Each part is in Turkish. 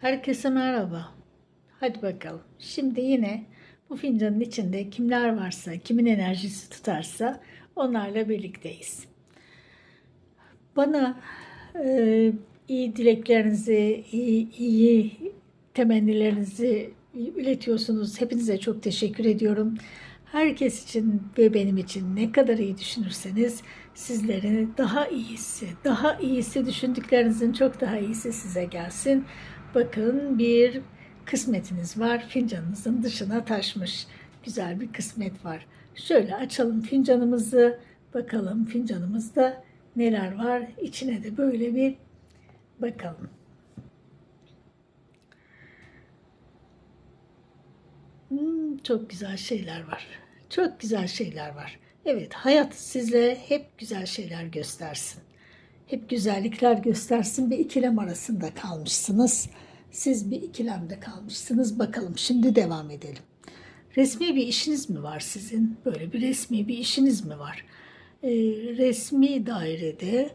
Herkese merhaba. Hadi bakalım. Şimdi yine bu fincanın içinde kimler varsa, kimin enerjisi tutarsa onlarla birlikteyiz. Bana e, iyi dileklerinizi, iyi, iyi temennilerinizi iletiyorsunuz. Hepinize çok teşekkür ediyorum. Herkes için ve benim için ne kadar iyi düşünürseniz sizlerin daha iyisi, daha iyisi düşündüklerinizin çok daha iyisi size gelsin. Bakın bir kısmetiniz var. Fincanınızın dışına taşmış. Güzel bir kısmet var. Şöyle açalım fincanımızı. Bakalım fincanımızda neler var. İçine de böyle bir bakalım. Hmm, çok güzel şeyler var. Çok güzel şeyler var. Evet, hayat size hep güzel şeyler göstersin. Hep güzellikler göstersin. Bir ikilem arasında kalmışsınız. Siz bir ikilemde kalmışsınız. Bakalım şimdi devam edelim. Resmi bir işiniz mi var sizin? Böyle bir resmi bir işiniz mi var? Ee, resmi dairede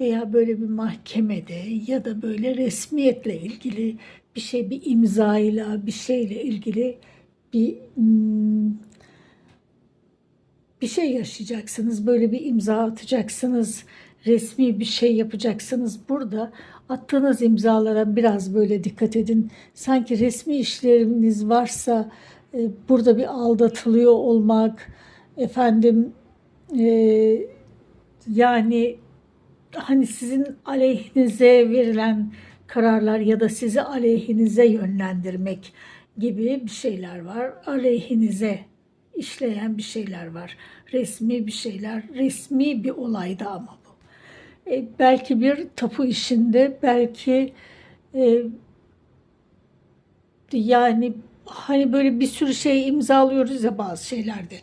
veya böyle bir mahkemede ya da böyle resmiyetle ilgili bir şey, bir imzayla, bir şeyle ilgili bir hmm, bir şey yaşayacaksınız. Böyle bir imza atacaksınız. Resmi bir şey yapacaksınız. Burada attığınız imzalara biraz böyle dikkat edin. Sanki resmi işleriniz varsa e, burada bir aldatılıyor olmak, efendim e, yani hani sizin aleyhinize verilen kararlar ya da sizi aleyhinize yönlendirmek gibi bir şeyler var. Aleyhinize işleyen bir şeyler var. Resmi bir şeyler, resmi bir olayda ama. E, belki bir tapu işinde, belki e, yani hani böyle bir sürü şey imzalıyoruz ya bazı şeylerde.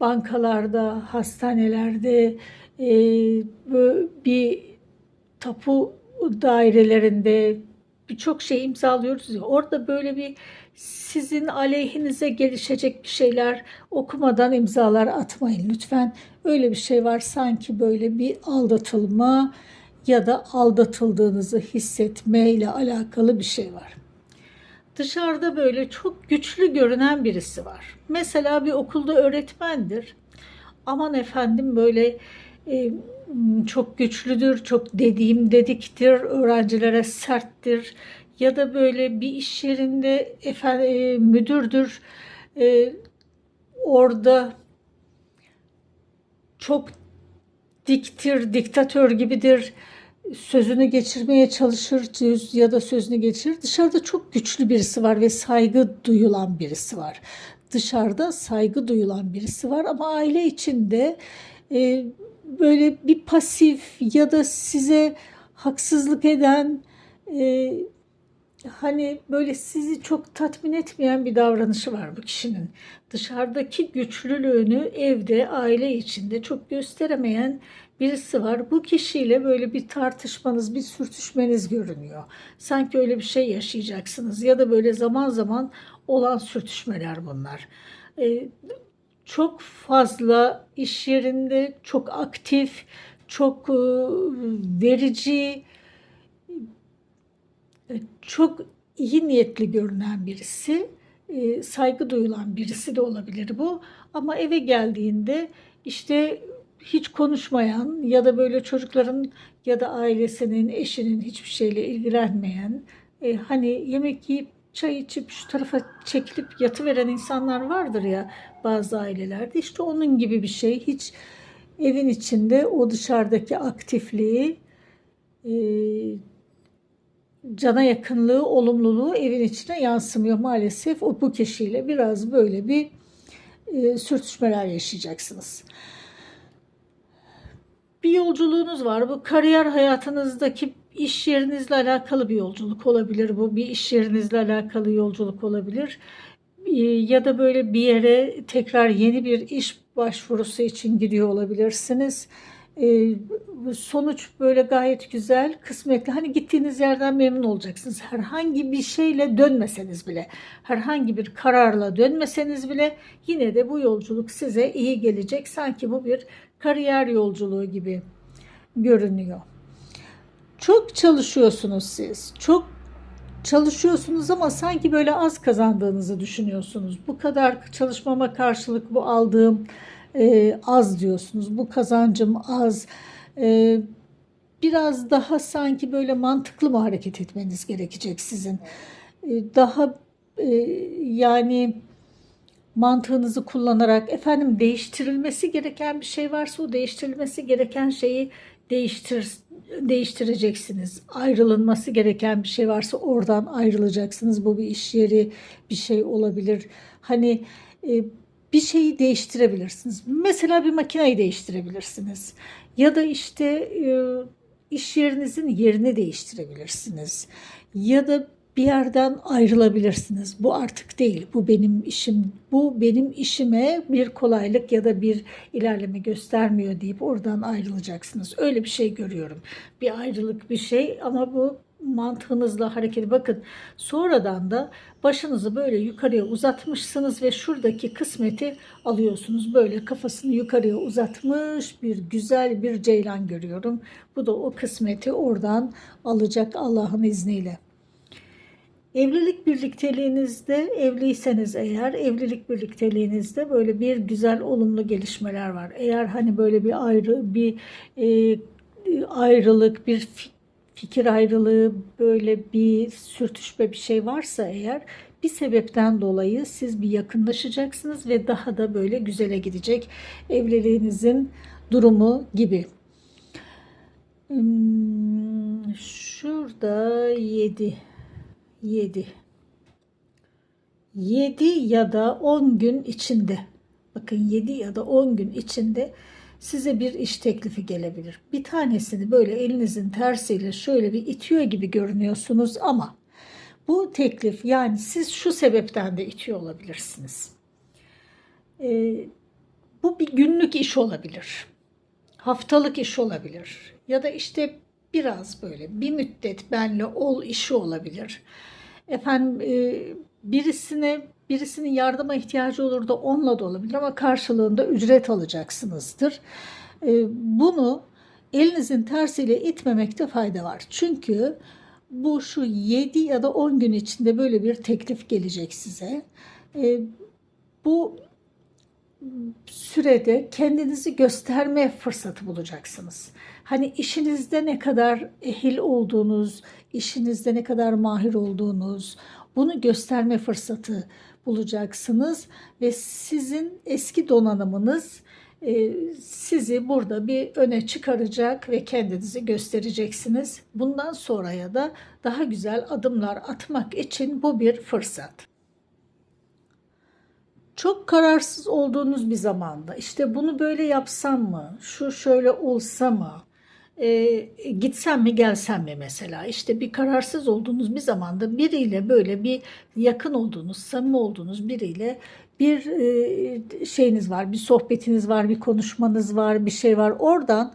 Bankalarda, hastanelerde, e, bir tapu dairelerinde birçok şey imzalıyoruz ya. Orada böyle bir sizin aleyhinize gelişecek bir şeyler okumadan imzalar atmayın lütfen. Öyle bir şey var sanki böyle bir aldatılma ya da aldatıldığınızı hissetme ile alakalı bir şey var. Dışarıda böyle çok güçlü görünen birisi var. Mesela bir okulda öğretmendir. Aman efendim böyle e, çok güçlüdür, çok dediğim dediktir, öğrencilere serttir ya da böyle bir iş yerinde efendim, e, müdürdür. E, orada çok diktir, diktatör gibidir. Sözünü geçirmeye çalışır ya da sözünü geçirir. Dışarıda çok güçlü birisi var ve saygı duyulan birisi var. Dışarıda saygı duyulan birisi var ama aile içinde e, böyle bir pasif ya da size haksızlık eden e, hani böyle sizi çok tatmin etmeyen bir davranışı var bu kişinin. Dışarıdaki güçlülüğünü evde, aile içinde çok gösteremeyen birisi var. Bu kişiyle böyle bir tartışmanız, bir sürtüşmeniz görünüyor. Sanki öyle bir şey yaşayacaksınız ya da böyle zaman zaman olan sürtüşmeler bunlar. Ee, çok fazla iş yerinde, çok aktif, çok e, verici, çok iyi niyetli görünen birisi, e, saygı duyulan birisi de olabilir bu. Ama eve geldiğinde işte hiç konuşmayan ya da böyle çocukların ya da ailesinin, eşinin hiçbir şeyle ilgilenmeyen, e, hani yemek yiyip çay içip şu tarafa çekilip yatıveren insanlar vardır ya bazı ailelerde. İşte onun gibi bir şey. Hiç evin içinde o dışarıdaki aktifliği, e, cana yakınlığı, olumluluğu evin içine yansımıyor maalesef. O bu kişiyle biraz böyle bir e, sürtüşmeler yaşayacaksınız. Bir yolculuğunuz var. Bu kariyer hayatınızdaki iş yerinizle alakalı bir yolculuk olabilir bu. Bir iş yerinizle alakalı yolculuk olabilir. Ya da böyle bir yere tekrar yeni bir iş başvurusu için gidiyor olabilirsiniz. Ee, sonuç böyle gayet güzel, kısmetli. Hani gittiğiniz yerden memnun olacaksınız. Herhangi bir şeyle dönmeseniz bile, herhangi bir kararla dönmeseniz bile yine de bu yolculuk size iyi gelecek. Sanki bu bir kariyer yolculuğu gibi görünüyor. Çok çalışıyorsunuz siz. Çok çalışıyorsunuz ama sanki böyle az kazandığınızı düşünüyorsunuz. Bu kadar çalışmama karşılık bu aldığım e, az diyorsunuz. Bu kazancım az. E, biraz daha sanki böyle mantıklı mı hareket etmeniz gerekecek sizin? E, daha e, yani mantığınızı kullanarak efendim değiştirilmesi gereken bir şey varsa o değiştirilmesi gereken şeyi değiştir değiştireceksiniz. Ayrılınması gereken bir şey varsa oradan ayrılacaksınız. Bu bir iş yeri bir şey olabilir. Hani e, bir şeyi değiştirebilirsiniz. Mesela bir makineyi değiştirebilirsiniz. Ya da işte e, iş yerinizin yerini değiştirebilirsiniz. Ya da bir yerden ayrılabilirsiniz. Bu artık değil. Bu benim işim. Bu benim işime bir kolaylık ya da bir ilerleme göstermiyor deyip oradan ayrılacaksınız. Öyle bir şey görüyorum. Bir ayrılık bir şey ama bu mantığınızla hareket bakın sonradan da başınızı böyle yukarıya uzatmışsınız ve şuradaki kısmeti alıyorsunuz. Böyle kafasını yukarıya uzatmış bir güzel bir ceylan görüyorum. Bu da o kısmeti oradan alacak Allah'ın izniyle. Evlilik birlikteliğinizde evliyseniz eğer evlilik birlikteliğinizde böyle bir güzel olumlu gelişmeler var. Eğer hani böyle bir ayrı bir e, ayrılık bir fikir ayrılığı böyle bir sürtüşme bir şey varsa eğer bir sebepten dolayı siz bir yakınlaşacaksınız ve daha da böyle güzele gidecek evliliğinizin durumu gibi. Hmm, şurada 7 7 7 ya da 10 gün içinde bakın 7 ya da 10 gün içinde size bir iş teklifi gelebilir. Bir tanesini böyle elinizin tersiyle şöyle bir itiyor gibi görünüyorsunuz ama bu teklif yani siz şu sebepten de itiyor olabilirsiniz. Ee, bu bir günlük iş olabilir. Haftalık iş olabilir. Ya da işte biraz böyle bir müddet benle ol işi olabilir. Efendim e, birisine birisinin yardıma ihtiyacı olur da onunla da olabilir ama karşılığında ücret alacaksınızdır. E, bunu elinizin tersiyle itmemekte fayda var. Çünkü bu şu 7 ya da 10 gün içinde böyle bir teklif gelecek size. E, bu sürede kendinizi gösterme fırsatı bulacaksınız. Hani işinizde ne kadar ehil olduğunuz, işinizde ne kadar mahir olduğunuz, bunu gösterme fırsatı bulacaksınız ve sizin eski donanımınız e, sizi burada bir öne çıkaracak ve kendinizi göstereceksiniz. Bundan sonraya da daha güzel adımlar atmak için bu bir fırsat çok kararsız olduğunuz bir zamanda işte bunu böyle yapsam mı, şu şöyle olsa mı, e, gitsem mi gelsem mi mesela işte bir kararsız olduğunuz bir zamanda biriyle böyle bir yakın olduğunuz, samimi olduğunuz biriyle bir e, şeyiniz var, bir sohbetiniz var, bir konuşmanız var, bir şey var. Oradan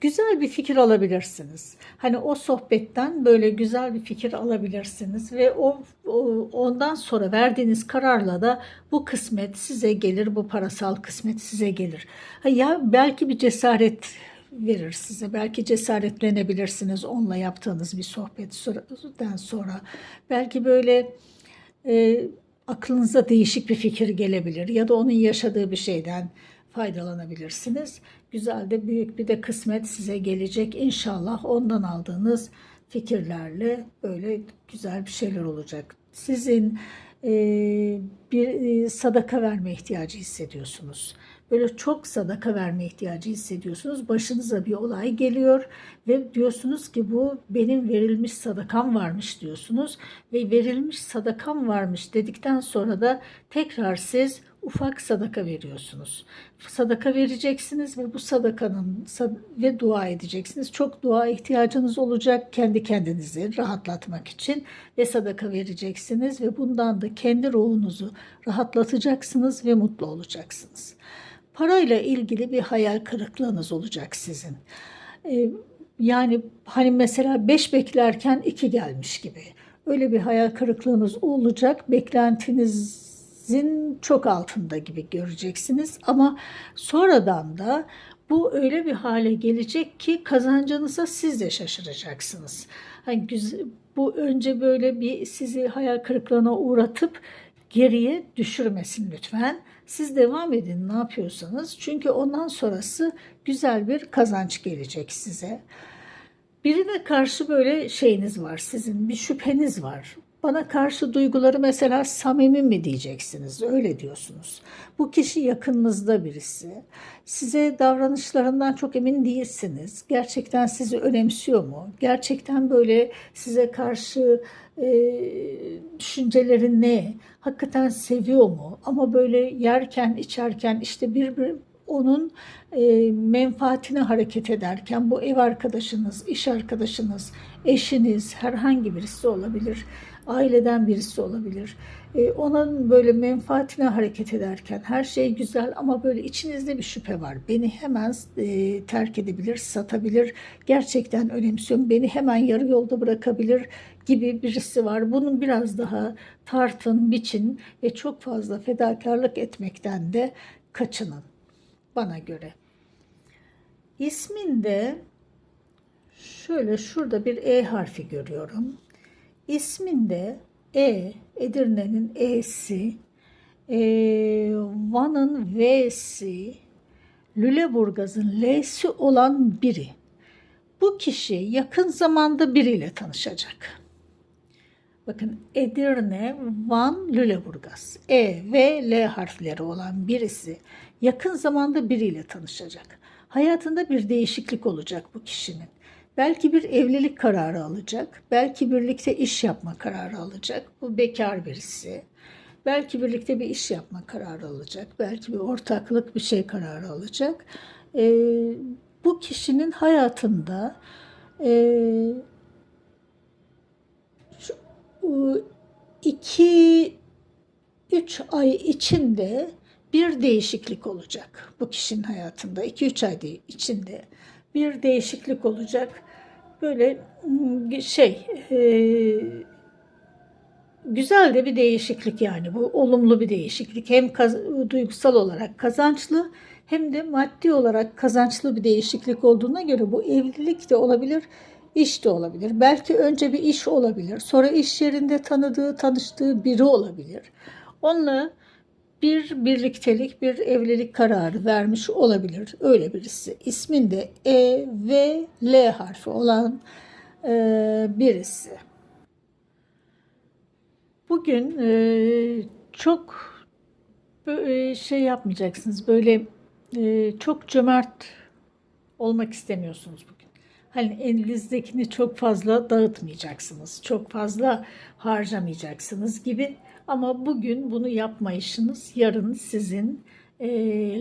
güzel bir fikir alabilirsiniz. Hani o sohbetten böyle güzel bir fikir alabilirsiniz ve o, o ondan sonra verdiğiniz kararla da bu kısmet size gelir, bu parasal kısmet size gelir. Ya belki bir cesaret verir size. Belki cesaretlenebilirsiniz onunla yaptığınız bir sohbetten sonra. Belki böyle e, aklınıza değişik bir fikir gelebilir ya da onun yaşadığı bir şeyden faydalanabilirsiniz. Güzel de büyük bir de kısmet size gelecek. İnşallah ondan aldığınız fikirlerle böyle güzel bir şeyler olacak. Sizin e, bir e, sadaka verme ihtiyacı hissediyorsunuz böyle çok sadaka verme ihtiyacı hissediyorsunuz. Başınıza bir olay geliyor ve diyorsunuz ki bu benim verilmiş sadakam varmış diyorsunuz ve verilmiş sadakam varmış dedikten sonra da tekrar siz ufak sadaka veriyorsunuz. Sadaka vereceksiniz ve bu sadakanın ve dua edeceksiniz. Çok dua ihtiyacınız olacak kendi kendinizi rahatlatmak için ve sadaka vereceksiniz ve bundan da kendi ruhunuzu rahatlatacaksınız ve mutlu olacaksınız. Parayla ilgili bir hayal kırıklığınız olacak sizin. Ee, yani hani mesela 5 beklerken 2 gelmiş gibi. Öyle bir hayal kırıklığınız olacak. Beklentinizin çok altında gibi göreceksiniz. Ama sonradan da bu öyle bir hale gelecek ki kazancınıza siz de şaşıracaksınız. Hani bu önce böyle bir sizi hayal kırıklığına uğratıp geriye düşürmesin lütfen. Siz devam edin ne yapıyorsanız. Çünkü ondan sonrası güzel bir kazanç gelecek size. Birine karşı böyle şeyiniz var, sizin bir şüpheniz var. Bana karşı duyguları mesela samimi mi diyeceksiniz, öyle diyorsunuz. Bu kişi yakınınızda birisi. Size davranışlarından çok emin değilsiniz. Gerçekten sizi önemsiyor mu? Gerçekten böyle size karşı e, düşünceleri ne? Hakikaten seviyor mu? Ama böyle yerken, içerken işte bir, bir onun e, menfaatine hareket ederken bu ev arkadaşınız, iş arkadaşınız, eşiniz, herhangi birisi olabilir, aileden birisi olabilir. E, onun böyle menfaatine hareket ederken her şey güzel ama böyle içinizde bir şüphe var. Beni hemen e, terk edebilir, satabilir, gerçekten önemsiyorum, beni hemen yarı yolda bırakabilir gibi birisi var. Bunun biraz daha tartın, biçin ve çok fazla fedakarlık etmekten de kaçının bana göre. İsminde şöyle şurada bir E harfi görüyorum. İsminde E, Edirne'nin E'si, e, Van'ın V'si, Lüleburgaz'ın L'si olan biri. Bu kişi yakın zamanda biriyle tanışacak. Bakın Edirne, Van, Lüleburgaz. E ve L harfleri olan birisi yakın zamanda biriyle tanışacak. Hayatında bir değişiklik olacak bu kişinin. Belki bir evlilik kararı alacak, belki birlikte iş yapma kararı alacak. Bu bekar birisi. Belki birlikte bir iş yapma kararı alacak, belki bir ortaklık bir şey kararı alacak. Ee, bu kişinin hayatında e, şu, iki üç ay içinde bir değişiklik olacak bu kişinin hayatında. 2-3 ay içinde bir değişiklik olacak. Böyle şey e, güzel de bir değişiklik yani bu olumlu bir değişiklik. Hem duygusal olarak kazançlı hem de maddi olarak kazançlı bir değişiklik olduğuna göre bu evlilik de olabilir, iş de olabilir. Belki önce bir iş olabilir, sonra iş yerinde tanıdığı, tanıştığı biri olabilir. Onunla bir birliktelik, bir evlilik kararı vermiş olabilir. Öyle birisi. İsminde E ve L harfi olan e, birisi. Bugün e, çok e, şey yapmayacaksınız. Böyle e, çok cömert olmak istemiyorsunuz bugün. Hani elinizdekini çok fazla dağıtmayacaksınız. Çok fazla harcamayacaksınız gibi ama bugün bunu yapmayışınız yarın sizin e,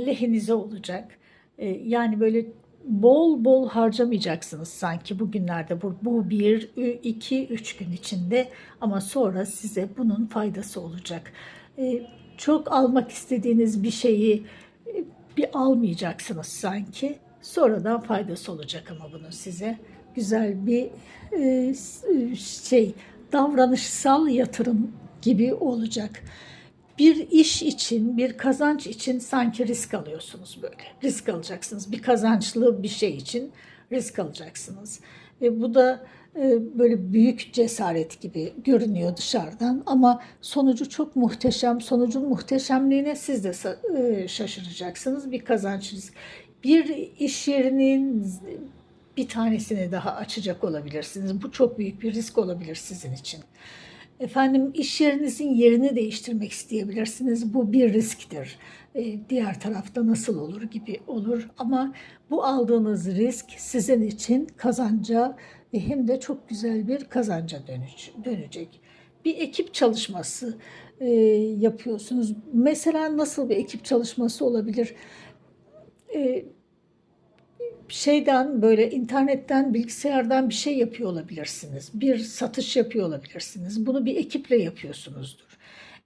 lehinize olacak. E, yani böyle bol bol harcamayacaksınız sanki bugünlerde bu, bu bir, iki, üç gün içinde ama sonra size bunun faydası olacak. E, çok almak istediğiniz bir şeyi e, bir almayacaksınız sanki. Sonradan faydası olacak ama bunun size güzel bir e, şey davranışsal yatırım gibi olacak. Bir iş için, bir kazanç için sanki risk alıyorsunuz böyle. Risk alacaksınız. Bir kazançlı bir şey için risk alacaksınız. Ve bu da e, böyle büyük cesaret gibi görünüyor dışarıdan ama sonucu çok muhteşem. Sonucun muhteşemliğine siz de e, şaşıracaksınız. Bir kazanç risk. Bir iş yerinin bir tanesini daha açacak olabilirsiniz. Bu çok büyük bir risk olabilir sizin için. Efendim iş yerinizin yerini değiştirmek isteyebilirsiniz. Bu bir risktir. Ee, diğer tarafta nasıl olur gibi olur. Ama bu aldığınız risk sizin için kazanca ve hem de çok güzel bir kazanca dönecek. Bir ekip çalışması e, yapıyorsunuz. Mesela nasıl bir ekip çalışması olabilir? E, şeyden böyle internetten, bilgisayardan bir şey yapıyor olabilirsiniz. Bir satış yapıyor olabilirsiniz. Bunu bir ekiple yapıyorsunuzdur.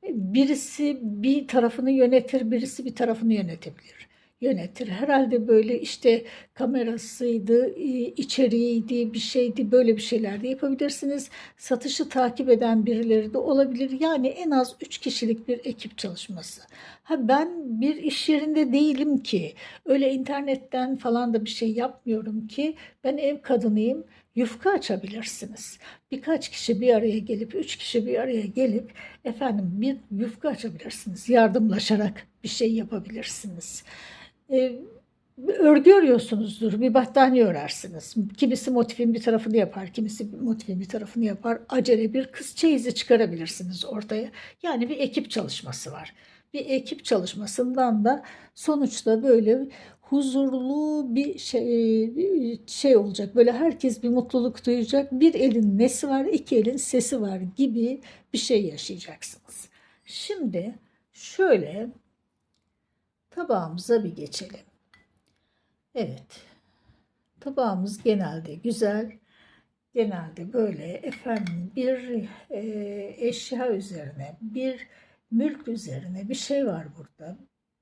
Birisi bir tarafını yönetir, birisi bir tarafını yönetebilir yönetir. Herhalde böyle işte kamerasıydı, içeriğiydi, bir şeydi böyle bir şeyler de yapabilirsiniz. Satışı takip eden birileri de olabilir. Yani en az 3 kişilik bir ekip çalışması. Ha ben bir iş yerinde değilim ki. Öyle internetten falan da bir şey yapmıyorum ki. Ben ev kadınıyım. yufka açabilirsiniz. Birkaç kişi bir araya gelip, üç kişi bir araya gelip efendim bir yufka açabilirsiniz. Yardımlaşarak bir şey yapabilirsiniz. Ee, örgü örüyorsunuzdur, bir battaniye örersiniz. Kimisi motifin bir tarafını yapar, kimisi motifin bir tarafını yapar. Acele bir kız çeyizi çıkarabilirsiniz ortaya. Yani bir ekip çalışması var. Bir ekip çalışmasından da sonuçta böyle huzurlu bir şey, bir şey olacak. Böyle herkes bir mutluluk duyacak. Bir elin nesi var, iki elin sesi var gibi bir şey yaşayacaksınız. Şimdi şöyle tabağımıza bir geçelim. Evet. Tabağımız genelde güzel. Genelde böyle efendim bir e, eşya üzerine, bir mülk üzerine bir şey var burada.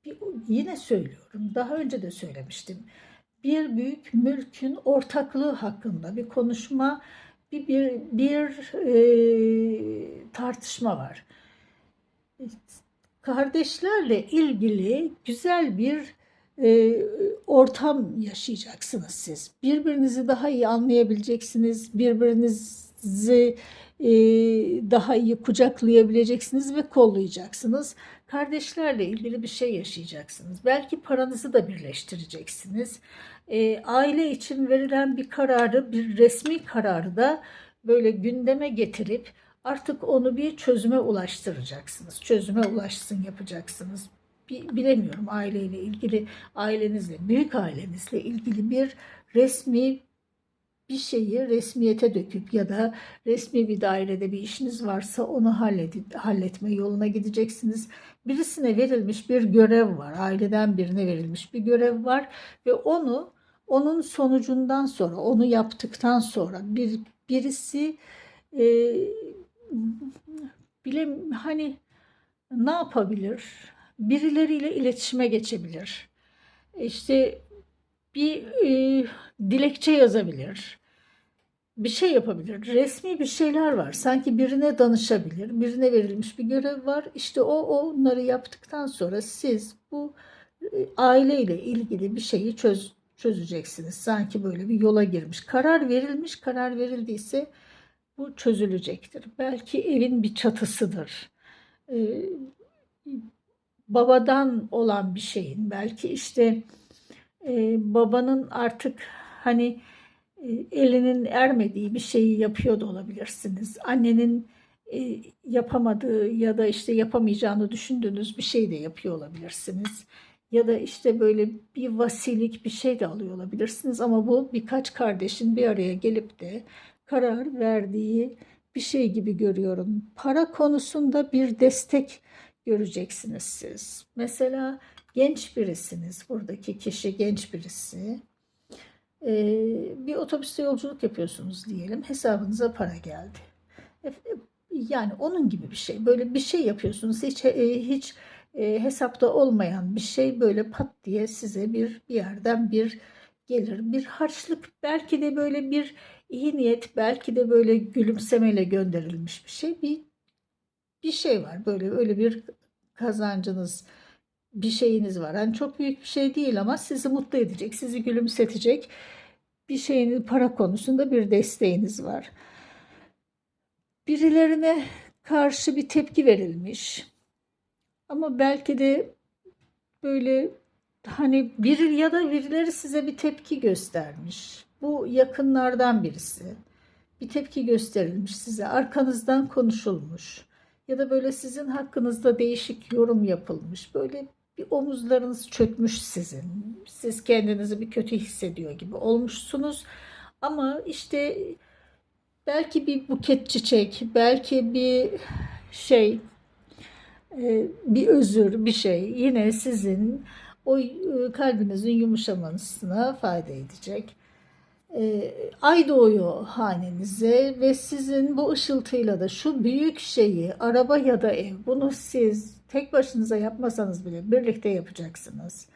Bir, yine söylüyorum. Daha önce de söylemiştim. Bir büyük mülkün ortaklığı hakkında bir konuşma, bir bir, bir e, tartışma var. Kardeşlerle ilgili güzel bir e, ortam yaşayacaksınız siz. Birbirinizi daha iyi anlayabileceksiniz. Birbirinizi e, daha iyi kucaklayabileceksiniz ve kollayacaksınız. Kardeşlerle ilgili bir şey yaşayacaksınız. Belki paranızı da birleştireceksiniz. E, aile için verilen bir kararı, bir resmi kararı da böyle gündeme getirip artık onu bir çözüme ulaştıracaksınız. Çözüme ulaşsın yapacaksınız bilemiyorum aileyle ilgili, ailenizle, büyük ailenizle ilgili bir resmi bir şeyi resmiyete döküp ya da resmi bir dairede bir işiniz varsa onu halledip, halletme yoluna gideceksiniz. Birisine verilmiş bir görev var. Aileden birine verilmiş bir görev var ve onu onun sonucundan sonra, onu yaptıktan sonra bir birisi e, bilem hani ne yapabilir? birileriyle iletişime geçebilir. İşte bir e, dilekçe yazabilir. Bir şey yapabilir. Resmi bir şeyler var. Sanki birine danışabilir. Birine verilmiş bir görev var. İşte o onları yaptıktan sonra siz bu e, aileyle ilgili bir şeyi çöz, çözeceksiniz. Sanki böyle bir yola girmiş. Karar verilmiş. Karar verildiyse bu çözülecektir. Belki evin bir çatısıdır. Ee, babadan olan bir şeyin belki işte e, babanın artık hani e, elinin ermediği bir şeyi yapıyor da olabilirsiniz. Annenin e, yapamadığı ya da işte yapamayacağını düşündüğünüz bir şey de yapıyor olabilirsiniz. Ya da işte böyle bir vasilik bir şey de alıyor olabilirsiniz ama bu birkaç kardeşin bir araya gelip de karar verdiği bir şey gibi görüyorum. Para konusunda bir destek göreceksiniz siz. Mesela genç birisiniz, buradaki kişi genç birisi. Ee, bir otobüste yolculuk yapıyorsunuz diyelim, hesabınıza para geldi. Yani onun gibi bir şey. Böyle bir şey yapıyorsunuz, hiç e, hiç e, hesapta olmayan bir şey böyle pat diye size bir bir yerden bir gelir. Bir harçlık belki de böyle bir iyi niyet, belki de böyle gülümsemeyle gönderilmiş bir şey. Bir bir şey var. Böyle öyle bir kazancınız, bir şeyiniz var. Yani çok büyük bir şey değil ama sizi mutlu edecek, sizi gülümsetecek bir şeyin para konusunda bir desteğiniz var. Birilerine karşı bir tepki verilmiş. Ama belki de böyle hani bir ya da birileri size bir tepki göstermiş. Bu yakınlardan birisi. Bir tepki gösterilmiş size. Arkanızdan konuşulmuş ya da böyle sizin hakkınızda değişik yorum yapılmış. Böyle bir omuzlarınız çökmüş sizin. Siz kendinizi bir kötü hissediyor gibi olmuşsunuz. Ama işte belki bir buket çiçek, belki bir şey, e, bir özür, bir şey yine sizin o e, kalbinizin yumuşamasına fayda edecek e, ay doğuyor hanenize ve sizin bu ışıltıyla da şu büyük şeyi araba ya da ev bunu siz tek başınıza yapmasanız bile birlikte yapacaksınız.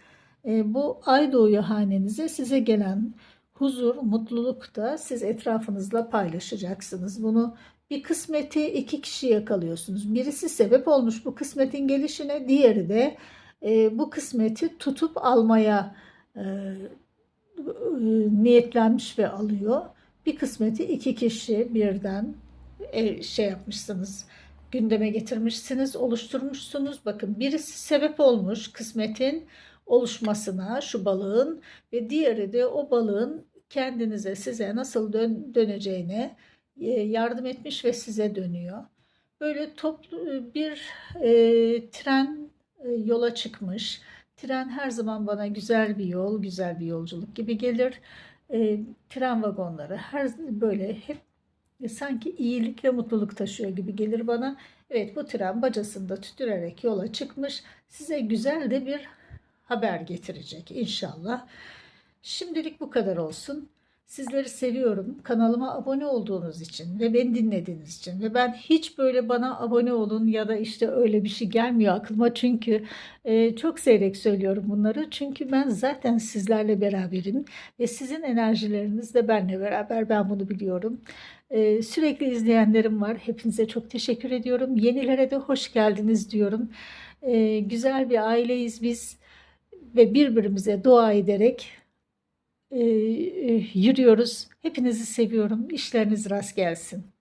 E, bu ay doğuyor hanenize size gelen huzur, mutluluk da siz etrafınızla paylaşacaksınız. Bunu bir kısmeti iki kişi yakalıyorsunuz. Birisi sebep olmuş bu kısmetin gelişine, diğeri de e, bu kısmeti tutup almaya e, niyetlenmiş ve alıyor. bir kısmeti iki kişi birden e, şey yapmışsınız, gündeme getirmişsiniz, oluşturmuşsunuz. Bakın birisi sebep olmuş kısmetin oluşmasına şu balığın ve diğeri de o balığın kendinize size nasıl dön, döneceğine e, yardım etmiş ve size dönüyor. Böyle toplu bir e, tren e, yola çıkmış. Tren her zaman bana güzel bir yol, güzel bir yolculuk gibi gelir. E, tren vagonları her böyle hep sanki iyilik ve mutluluk taşıyor gibi gelir bana. Evet bu tren bacasında tütürerek yola çıkmış. Size güzel de bir haber getirecek inşallah. Şimdilik bu kadar olsun. Sizleri seviyorum. Kanalıma abone olduğunuz için ve beni dinlediğiniz için ve ben hiç böyle bana abone olun ya da işte öyle bir şey gelmiyor aklıma çünkü e, çok seyrek söylüyorum bunları. Çünkü ben zaten sizlerle beraberim ve sizin enerjileriniz de benle beraber ben bunu biliyorum. E, sürekli izleyenlerim var. Hepinize çok teşekkür ediyorum. Yenilere de hoş geldiniz diyorum. E, güzel bir aileyiz biz ve birbirimize dua ederek e, e, yürüyoruz. Hepinizi seviyorum. İşleriniz rast gelsin.